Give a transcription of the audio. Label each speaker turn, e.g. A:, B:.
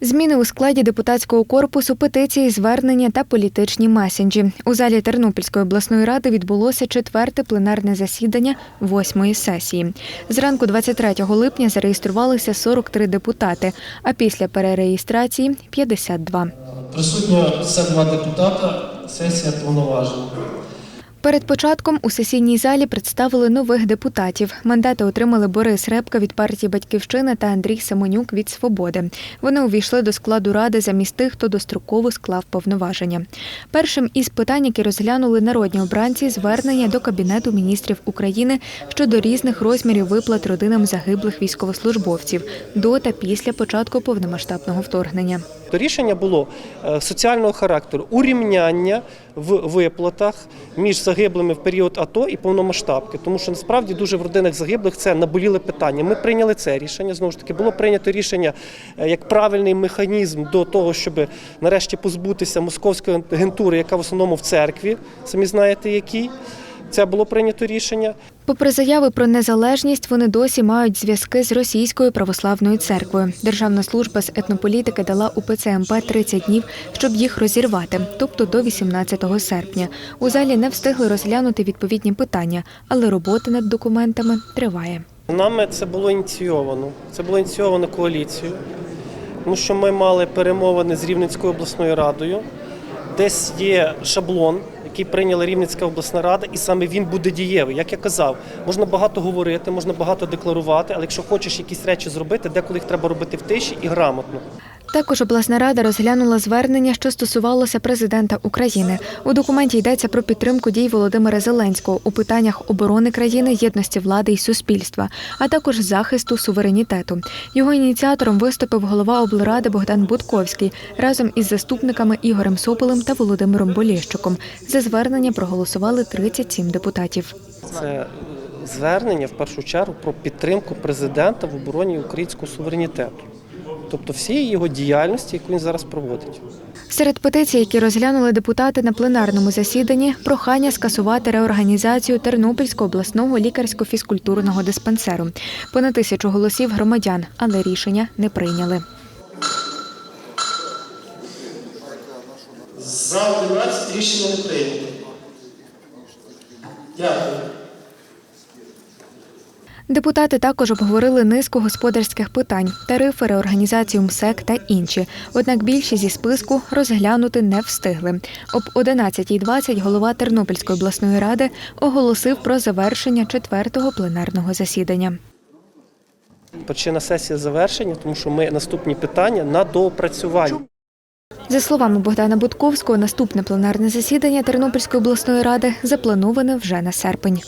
A: Зміни у складі депутатського корпусу, петиції, звернення та політичні месенджі. У залі Тернопільської обласної ради відбулося четверте пленарне засідання восьмої сесії. Зранку 23 липня зареєструвалися 43 депутати, а після перереєстрації 52.
B: Присутньо 52 депутата, сесія повноважена.
A: Перед початком у сесійній залі представили нових депутатів. Мандати отримали Борис Репка від партії Батьківщина та Андрій Семенюк від Свободи. Вони увійшли до складу ради замість тих, хто достроково склав повноваження. Першим із питань, які розглянули народні обранці, звернення до Кабінету міністрів України щодо різних розмірів виплат родинам загиблих військовослужбовців до та після початку повномасштабного вторгнення.
B: То рішення було е, соціального характеру урівняння в виплатах між загиблими в період АТО і повномасштабки, тому що насправді дуже в родинах загиблих це наболіле питання. Ми прийняли це рішення. Знову ж таки, було прийнято рішення е, як правильний механізм до того, щоб нарешті позбутися московської агентури, яка в основному в церкві, самі знаєте, якій. Це було прийнято рішення.
A: Попри заяви про незалежність, вони досі мають зв'язки з російською православною церквою. Державна служба з етнополітики дала УПЦ МП 30 днів, щоб їх розірвати, тобто до 18 серпня. У залі не встигли розглянути відповідні питання, але робота над документами триває.
B: Нами це було ініційовано. Це було ініційовано коаліцією, тому що ми мали перемовини з Рівненською обласною радою. Десь є шаблон, який прийняла Рівненська обласна рада, і саме він буде дієвий. Як я казав, можна багато говорити, можна багато декларувати, але якщо хочеш якісь речі зробити, деколи їх треба робити в тиші і грамотно.
A: Також обласна рада розглянула звернення, що стосувалося президента України. У документі йдеться про підтримку дій Володимира Зеленського у питаннях оборони країни, єдності влади і суспільства, а також захисту суверенітету. Його ініціатором виступив голова облради Богдан Будковський разом із заступниками Ігорем Сопелем та Володимиром Болєщуком. За звернення проголосували 37 депутатів.
B: Це звернення в першу чергу про підтримку президента в обороні українського суверенітету, тобто всієї його діяльності, яку він зараз проводить.
A: Серед петицій, які розглянули депутати на пленарному засіданні, прохання скасувати реорганізацію Тернопільського обласного лікарсько-фізкультурного диспансеру. Понад тисячу голосів громадян, але рішення не прийняли.
B: За 11 рішення не прийнято. Дякую.
A: Депутати також обговорили низку господарських питань, тарифи, реорганізацію МСЕК та інші. Однак більшість зі списку розглянути не встигли. Об 11.20 голова Тернопільської обласної ради оголосив про завершення четвертого пленарного засідання.
B: Причина сесії завершення, тому що ми наступні питання на доопрацювання.
A: За словами Богдана Будковського, наступне пленарне засідання Тернопільської обласної ради заплановане вже на серпень.